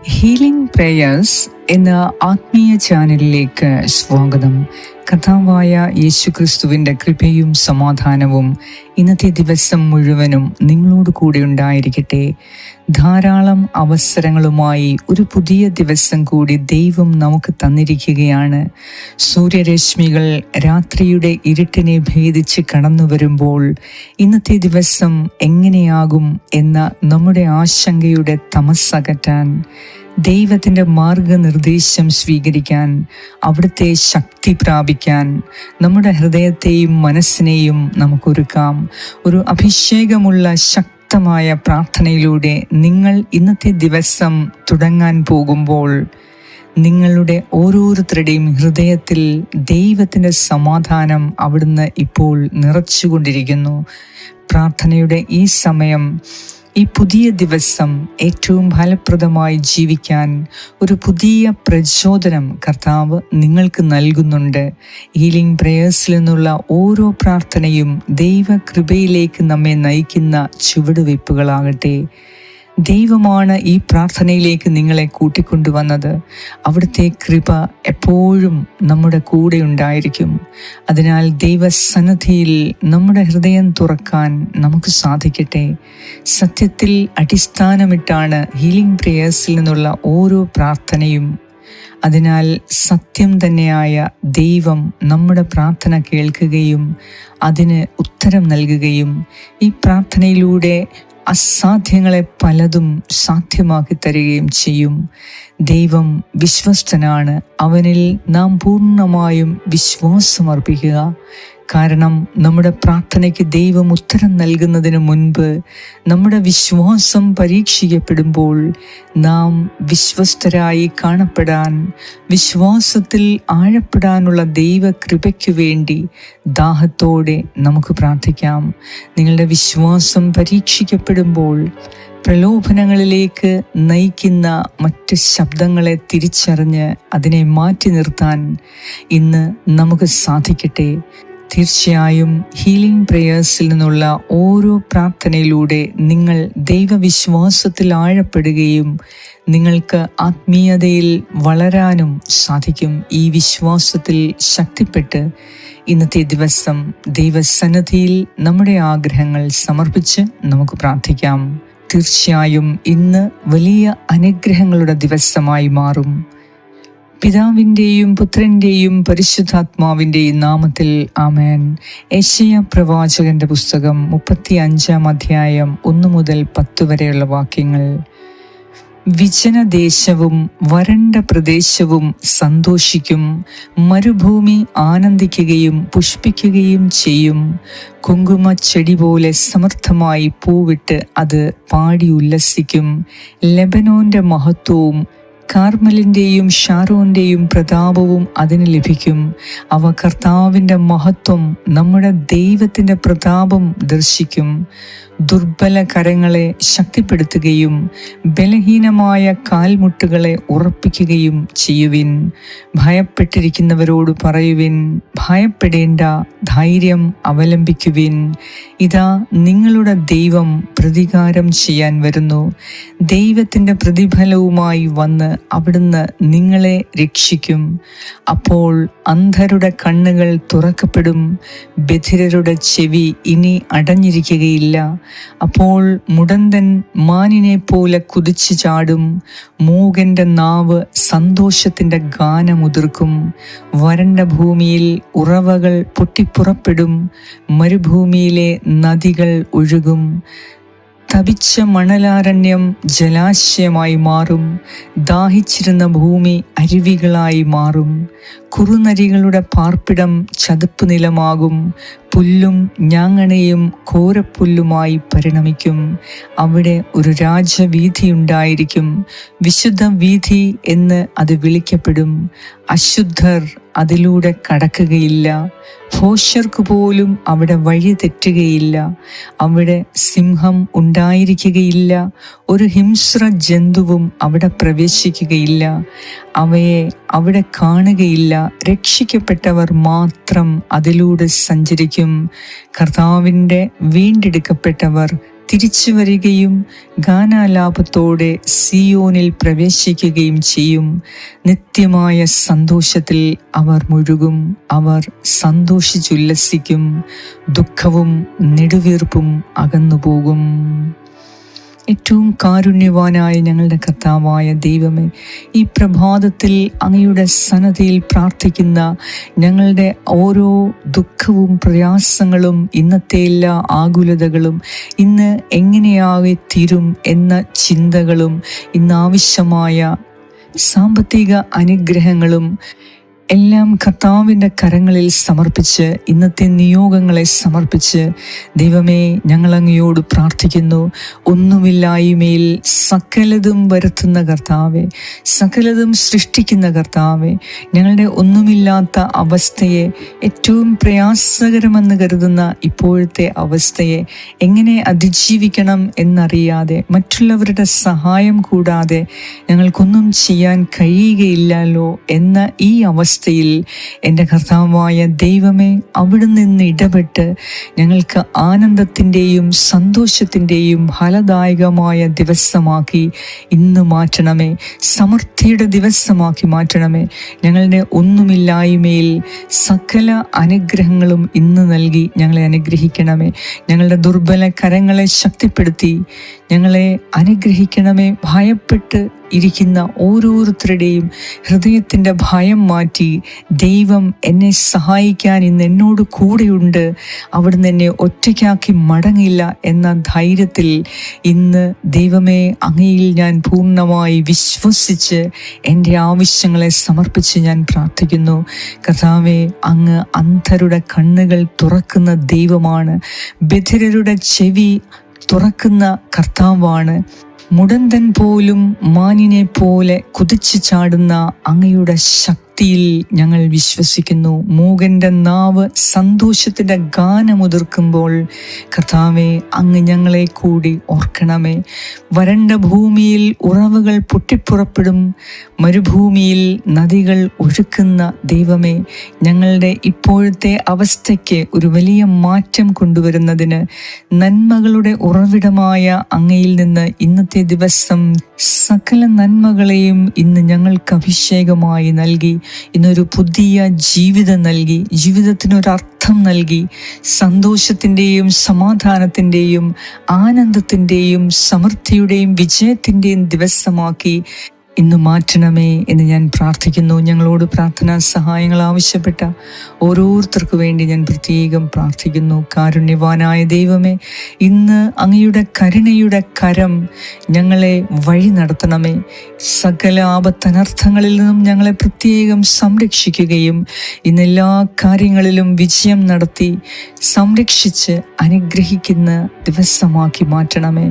Healing prayers എന്ന ആത്മീയ ചാനലിലേക്ക് സ്വാഗതം. കഥാവായ യേശുക്രിസ്തുവിന്റെ കൃപയും സമാധാനവും ഇന്നത്തെ ദിവസം മുഴുവനും നിങ്ങളോട് കൂടെ ഉണ്ടായിരിക്കട്ടെ. ധാരാളം അവസരങ്ങളുമായി ഒരു പുതിയ ദിവസം കൂടി ദൈവം നമുക്ക് തന്നിരിക്കുകയാണ്. സൂര്യരശ്മികൾ രാത്രിയുടെ ഇരുട്ടിനെ ഭേദിച്ച് കടന്നു വരുമ്പോൾ ഇന്നത്തെ ദിവസം എങ്ങനെയാകും എന്ന നമ്മുടെ ആശങ്കയുടെ തമസ്സകറ്റാൻ ദൈവത്തിന്റെ മാർഗനിർദ്ദേശം സ്വീകരിക്കാൻ അവിടുത്തെ ശക്തി പ്രാപിക്കാൻ നമ്മുടെ ഹൃദയത്തെയും മനസ്സിനെയും നമുക്കൊരുക്കാം. ഒരു അഭിഷേകമുള്ള ശക്തമായ പ്രാർത്ഥനയിലൂടെ നിങ്ങൾ ഇന്നത്തെ ദിവസം തുടങ്ങാൻ പോകുമ്പോൾ നിങ്ങളുടെ ഓരോരുത്തരുടെയും ഹൃദയത്തിൽ ദൈവത്തിന്റെ സമാധാനം അവിടുന്ന് ഇപ്പോൾ നിറച്ചുകൊണ്ടിരിക്കുന്നു. പ്രാർത്ഥനയുടെ ഈ സമയം ഈ പുതിയ ദിവസം ഏറ്റവും ഫലപ്രദമായി ജീവിക്കാൻ ഒരു പുതിയ പ്രചോദനം കർത്താവ് നിങ്ങൾക്ക് നൽകുന്നുണ്ട്. ഹീലിംഗ് പ്രേയേഴ്സിൽ നിന്നുള്ള ഓരോ പ്രാർത്ഥനയും ദൈവകൃപയിലേക്ക് നമ്മെ നയിക്കുന്ന ചുവടുവയ്പ്പുകളാകട്ടെ. ദൈവമാണ് ഈ പ്രാർത്ഥനയിലേക്ക് നിങ്ങളെ കൂട്ടിക്കൊണ്ടുവന്നത്. അവിടുത്തെ കൃപ എപ്പോഴും നമ്മുടെ കൂടെ ഉണ്ടായിരിക്കും. അതിനാൽ ദൈവസന്നദ്ധിയിൽ നമ്മുടെ ഹൃദയം തുറക്കാൻ നമുക്ക് സാധിക്കട്ടെ. സത്യത്തിൽ അടിസ്ഥാനമിട്ടാണ് ഹീലിംഗ് പ്രേയേഴ്സിൽ നിന്നുള്ള ഓരോ പ്രാർത്ഥനയും. അതിനാൽ സത്യം തന്നെയായ ദൈവം നമ്മുടെ പ്രാർത്ഥന കേൾക്കുകയും അതിന് ഉത്തരം നൽകുകയും ഈ പ്രാർത്ഥനയിലൂടെ അസാധ്യങ്ങളെ പലതും സാധ്യമാക്കി തരികയും ചെയ്യും. ദൈവം വിശ്വസ്തനാണ്. അവനിൽ നാം പൂർണമായും വിശ്വാസമർപ്പിക്കുക. കാരണം നമ്മുടെ പ്രാർത്ഥനയ്ക്ക് ദൈവം ഉത്തരം നൽകുന്നതിന് മുൻപ് നമ്മുടെ വിശ്വാസം പരീക്ഷിക്കപ്പെടുമ്പോൾ നാം വിശ്വസ്തരായി കാണപ്പെടാൻ വിശ്വാസത്തിൽ ആഴപ്പെടാനുള്ള ദൈവകൃപയ്ക്കു വേണ്ടി ദാഹത്തോടെ നമുക്ക് പ്രാർത്ഥിക്കാം. നിങ്ങളുടെ വിശ്വാസം പരീക്ഷിക്കപ്പെടുമ്പോൾ പ്രലോഭനങ്ങളിലേക്ക് നയിക്കുന്ന മറ്റ് ശബ്ദങ്ങളെ തിരിച്ചറിഞ്ഞ് അതിനെ മാറ്റി നിർത്താൻ ഇന്ന് നമുക്ക് സാധിക്കട്ടെ. തീർച്ചയായും ഹീലിംഗ് പ്രേയേഴ്സിൽ നിന്നുള്ള ഓരോ പ്രാർത്ഥനയിലൂടെ നിങ്ങൾ ദൈവവിശ്വാസത്തിൽ ആഴപ്പെടുകയും നിങ്ങൾക്ക് ആത്മീയതയിൽ വളരാനും സാധിക്കും. ഈ വിശ്വാസത്തിൽ ശക്തിപ്പെട്ട് ഇന്നത്തെ ദിവസം ദൈവസന്നദ്ധിയിൽ നമ്മുടെ ആഗ്രഹങ്ങൾ സമർപ്പിച്ച് നമുക്ക് പ്രാർത്ഥിക്കാം. തീർച്ചയായും ഇന്ന് വലിയ അനുഗ്രഹങ്ങളുടെ ദിവസമായി മാറും. പിതാവിന്റെയും പുത്രന്റെയും പരിശുദ്ധാത്മാവിന്റെയും നാമത്തിൽ ആമേൻ. ഏഷ്യ പ്രവാചകന്റെ പുസ്തകം മുപ്പത്തി അഞ്ചാം അധ്യായം ഒന്നു മുതൽ പത്ത് വരെയുള്ള വാക്യങ്ങൾ. വിജനദേശവും വരണ്ട പ്രദേശവും സന്തോഷിക്കും മരുഭൂമി ആനന്ദിക്കുകയും പുഷ്പിക്കുകയും ചെയ്യും. കുങ്കുമ ചെടി പോലെ സമർത്ഥമായി പൂവിട്ട് അത് പാടി ഉല്ലസിക്കും. ലെബനോന്റെ മഹത്വവും കാർമലിന്റെയും ഷാരോന്റെയും പ്രതാപവും അതിന് ലഭിക്കും. അവ കർത്താവിന്റെ മഹത്വം നമ്മുടെ ദൈവത്തിന്റെ പ്രതാപം ദർശിക്കും. ദുർബല കരങ്ങളെ ശക്തിപ്പെടുത്തുകയും ബലഹീനമായ കാൽമുട്ടുകളെ ഉറപ്പിക്കുകയും ചെയ്യുവിൻ. ഭയപ്പെട്ടിരിക്കുന്നവരോട് പറയുവിൻ ഭയപ്പെടേണ്ട ധൈര്യം അവലംബിക്കുവിൻ. ഇതാ നിങ്ങളുടെ ദൈവം പ്രതികാരം ചെയ്യാൻ വരുന്നു. ദൈവത്തിന്റെ പ്രതിഫലവുമായി വന്ന് അവിടുന്ന് നിങ്ങളെ രക്ഷിക്കും. അപ്പോൾ അന്ധരുടെ കണ്ണുകൾ തുറക്കപ്പെടും. ബധിരരുടെ ചെവി ഇനി അടഞ്ഞിരിക്കുകയില്ല. അപ്പോൾ മുടന്തൻ മാനിനെ പോലെ കുതിച്ചു ചാടും. മൂകന്റെ നാവ് സന്തോഷത്തിന്റെ ഗാനമുതിർക്കും. വരണ്ട ഭൂമിയിൽ ഉറവകൾ പൊട്ടിപ്പുറപ്പെടും. മരുഭൂമിയിലെ നദികൾ ഒഴുകും. തപിച്ച മണലാരണ്യം ജലാശയമായി മാറും. ദാഹിച്ചിരുന്ന ഭൂമി അരുവികളായി മാറും. കുറുനരികളുടെ പാർപ്പിടം ചതുപ്പ് നിലമാകും. പുല്ലും ഞാങ്ങണയും കോരപ്പുല്ലുമായി പരിണമിക്കും. അവിടെ ഒരു രാജവീഥി ഉണ്ടായിരിക്കും വിശുദ്ധ വീഥി എന്ന് അത് വിളിക്കപ്പെടും. അശുദ്ധർ അതിലൂടെ കടക്കുകയില്ല. ഭോഷർക്ക് പോലും അവിടെ വഴി തെറ്റുകയില്ല അവിടെ സിംഹം ഉണ്ടായിരിക്കുകയില്ല. ഒരു ഹിംസ്ര ജന്തുവും അവിടെ പ്രവേശിക്കുകയില്ല. അവയെ അവിടെ കാണുകയില്ല. രക്ഷിക്കപ്പെട്ടവർ മാത്രം അതിലൂടെ സഞ്ചരിക്കും. കർത്താവിന്റെ വീണ്ടെടുക്കപ്പെട്ടവർ തിരിച്ചു വരികയും ഗാനാലാപത്തോടെ സിയോനിൽ പ്രവേശിക്കുകയും ചെയ്യും. നിത്യമായ സന്തോഷത്തിൽ അവർ മുഴുകും. അവർ സന്തോഷിച്ചുല്ലസിക്കും. ദുഃഖവും നെടുവീർപ്പും അകന്നുപോകും. ഏറ്റവും കാരുണ്യവാനായ ഞങ്ങളുടെ കർത്താവായ ദൈവമേ ഈ പ്രഭാതത്തിൽ അങ്ങയുടെ സന്നദ്ധയിൽ പ്രാർത്ഥിക്കുന്ന ഞങ്ങളുടെ ഓരോ ദുഃഖവും പ്രയാസങ്ങളും ഇന്നത്തെ എല്ലാ ആകുലതകളും ഇന്ന് എങ്ങനെയാകെ തീരും എന്ന ചിന്തകളും ഇന്ന് ആവശ്യമായ സാമ്പത്തിക അനുഗ്രഹങ്ങളും എല്ലാം കർത്താവിന്റെ കരങ്ങളിൽ സമർപ്പിച്ച് ഇന്നത്തെ നിയോഗങ്ങളെ സമർപ്പിച്ച് ദൈവമേ ഞങ്ങൾ അങ്ങയോട് പ്രാർത്ഥിക്കുന്നു. ഒന്നുമില്ലായ്മയിൽ സകലതും വരുത്തുന്ന കർത്താവെ സകലതും സൃഷ്ടിക്കുന്ന കർത്താവെ ഞങ്ങളുടെ ഒന്നുമില്ലാത്ത അവസ്ഥയെ ഏറ്റവും പ്രയാസകരമെന്ന് കരുതുന്ന ഇപ്പോഴത്തെ അവസ്ഥയെ എങ്ങനെ അതിജീവിക്കണം എന്നറിയാതെ മറ്റുള്ളവരുടെ സഹായം കൂടാതെ ഞങ്ങൾക്കൊന്നും ചെയ്യാൻ കഴിയുകയില്ലല്ലോ എന്ന ഈ അവസ്ഥ അവസ്ഥയിൽ എന്റെ കർത്താവായ ദൈവമേ അവിടെ നിന്ന് ഇടപെട്ട് ഞങ്ങൾക്ക് ആനന്ദത്തിന്റെയും സന്തോഷത്തിന്റെയും ഫലദായകമായ ദിവസമാക്കി ഇന്ന് മാറ്റണമേ. സമൃദ്ധിയുടെ ദിവസമാക്കി മാറ്റണമേ. ഞങ്ങളുടെ ഒന്നുമില്ലായ്മയിൽ സകല അനുഗ്രഹങ്ങളും ഇന്ന് നൽകി ഞങ്ങളെ അനുഗ്രഹിക്കണമേ. ഞങ്ങളുടെ ദുർബല കരങ്ങളെ ശക്തിപ്പെടുത്തി ഞങ്ങളെ അനുഗ്രഹിക്കണമേ. ഭയപ്പെട്ട് ഇരിക്കുന്ന ഓരോരുത്തരുടെയും ഹൃദയത്തിന്റെ ഭയം മാറ്റി ദൈവം എന്നെ സഹായിക്കാൻ ഇന്ന് എന്നോട് കൂടെയുണ്ട്. അവിടുന്ന് എന്നെ ഒറ്റയ്ക്കാക്കി മടങ്ങില്ല എന്ന ധൈര്യത്തിൽ ഇന്ന് ദൈവമേ അങ്ങയിൽ ഞാൻ പൂർണമായി വിശ്വസിച്ച് എന്റെ ആവശ്യങ്ങളെ സമർപ്പിച്ച് ഞാൻ പ്രാർത്ഥിക്കുന്നു. കഥാവെ അങ്ങ് അന്ധരുടെ കണ്ണുകൾ തുറക്കുന്ന ദൈവമാണ്. ബധിരരുടെ ചെവി തുറക്കുന്ന കർത്താവാണ്. മുടന്തൻ പോലും മാനിനെ പോലെ കുതിച്ചു ചാടുന്ന അങ്ങയുടെ ശക്തിയിൽ ഞങ്ങൾ വിശ്വസിക്കുന്നു. മൂകന്റെ നാവ് സന്തോഷത്തിന്റെ ഗാനമുതിർക്കുമ്പോൾ കർത്താവെ അങ്ങ് ഞങ്ങളെ കൂടി ഓർക്കണമേ. വരണ്ട ഭൂമിയിൽ ഉറവുകൾ പൊട്ടിപ്പുറപ്പെടും. മരുഭൂമിയിൽ നദികൾ ഒഴുക്കുന്ന ദൈവമേ ഞങ്ങളുടെ ഇപ്പോഴത്തെ അവസ്ഥയ്ക്ക് ഒരു വലിയ മാറ്റം കൊണ്ടുവരുന്നതിന് നന്മകളുടെ ഉറവിടമായ അങ്ങയിൽ നിന്ന് ഇന്നത്തെ ദിവസം സകല നന്മകളെയും ഇന്ന് ഞങ്ങൾക്ക് അഭിഷേകമായി നൽകി. ഇന്നൊരു പുതിയ ജീവിതം നൽകി ജീവിതത്തിനൊരർത്ഥം നൽകി സന്തോഷത്തിന്റെയും സമാധാനത്തിന്റെയും ആനന്ദത്തിന്റെയും സമൃദ്ധിയുടെയും വിജയത്തിന്റെയും ദിവസമാക്കി ഇന്ന് മാറ്റണമേ എന്ന് ഞാൻ പ്രാർത്ഥിക്കുന്നു. ഞങ്ങളോട് പ്രാർത്ഥനാ സഹായങ്ങൾ ആവശ്യപ്പെട്ട ഓരോരുത്തർക്കു വേണ്ടി ഞാൻ പ്രത്യേകം പ്രാർത്ഥിക്കുന്നു. കാരുണ്യവാനായ ദൈവമേ ഇന്ന് അങ്ങയുടെ കരുണയുടെ കരം ഞങ്ങളെ വഴി നടത്തണമേ. സകല ആപത്തനർത്ഥങ്ങളിൽ നിന്നും ഞങ്ങളെ പ്രത്യേകം സംരക്ഷിക്കുകയും ഇന്ന് എല്ലാ കാര്യങ്ങളിലും വിജയം നടത്തി സംരക്ഷിച്ച് അനുഗ്രഹിക്കുന്ന ദിവസമാക്കി മാറ്റണമേ.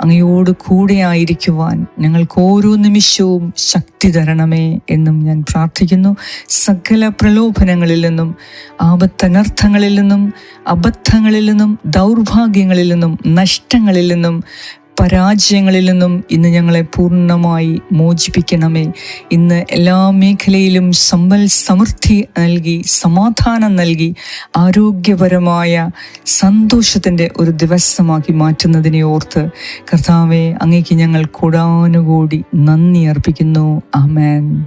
അങ്ങയോട് കൂടെ ആയിരിക്കുവാൻ ഞങ്ങൾക്ക് ഓരോ നിമിഷവും ശക്തി തരണമേ എന്നും ഞാൻ പ്രാർത്ഥിക്കുന്നു. സകല പ്രലോഭനങ്ങളിൽ നിന്നും ആപത്തനർത്ഥങ്ങളിൽ നിന്നും അബദ്ധങ്ങളിൽ നിന്നും ദൗർഭാഗ്യങ്ങളിൽ നിന്നും നഷ്ടങ്ങളിൽ നിന്നും പരാജയങ്ങളിൽ നിന്നും ഇന്ന് ഞങ്ങളെ പൂർണമായി മോചിപ്പിക്കണമേ. ഇന്ന് എല്ലാ മേഖലയിലും സമ്പൽ സമൃദ്ധി നൽകി സമാധാനം നൽകി ആരോഗ്യപരമായ സന്തോഷത്തിന്റെ ഒരു ദിവസമാക്കി മാറ്റുന്നതിനെ ഓർത്ത് കർത്താവെ അങ്ങേക്ക് ഞങ്ങൾ കൂടാനുകൂടി നന്ദി അർപ്പിക്കുന്നു. ആമേൻ.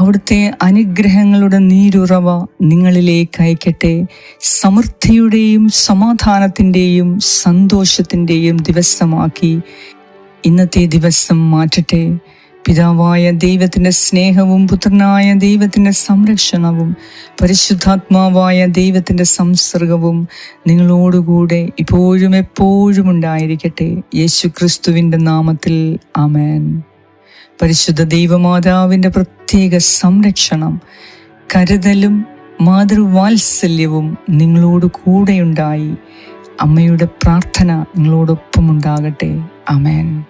അവിടുത്തെ അനുഗ്രഹങ്ങളുടെ നീരുറവ നിങ്ങളിലേക്ക് അയക്കട്ടെ. സമൃദ്ധിയുടെയും സമാധാനത്തിന്റെയും സന്തോഷത്തിന്റെയും ദിവസമാക്കി ഇന്നത്തെ ദിവസം മാറ്റട്ടെ. പിതാവായ ദൈവത്തിന്റെ സ്നേഹവും പുത്രനായ ദൈവത്തിന്റെ സംരക്ഷണവും പരിശുദ്ധാത്മാവായ ദൈവത്തിന്റെ സംസർഗവും നിങ്ങളോടുകൂടെ ഇപ്പോഴും എപ്പോഴും ഉണ്ടായിരിക്കട്ടെ. യേശു ക്രിസ്തുവിന്റെ നാമത്തിൽ ആമേൻ. പരിശുദ്ധ ദൈവമാതാവിന്റെ പ്രത്യേക സംരക്ഷണം കരുതലും മാതൃവാത്സല്യവും നിങ്ങളോട് കൂടെയുണ്ടായി. അമ്മയുടെ പ്രാർത്ഥന നിങ്ങളോടൊപ്പം ഉണ്ടാകട്ടെ. അമേൻ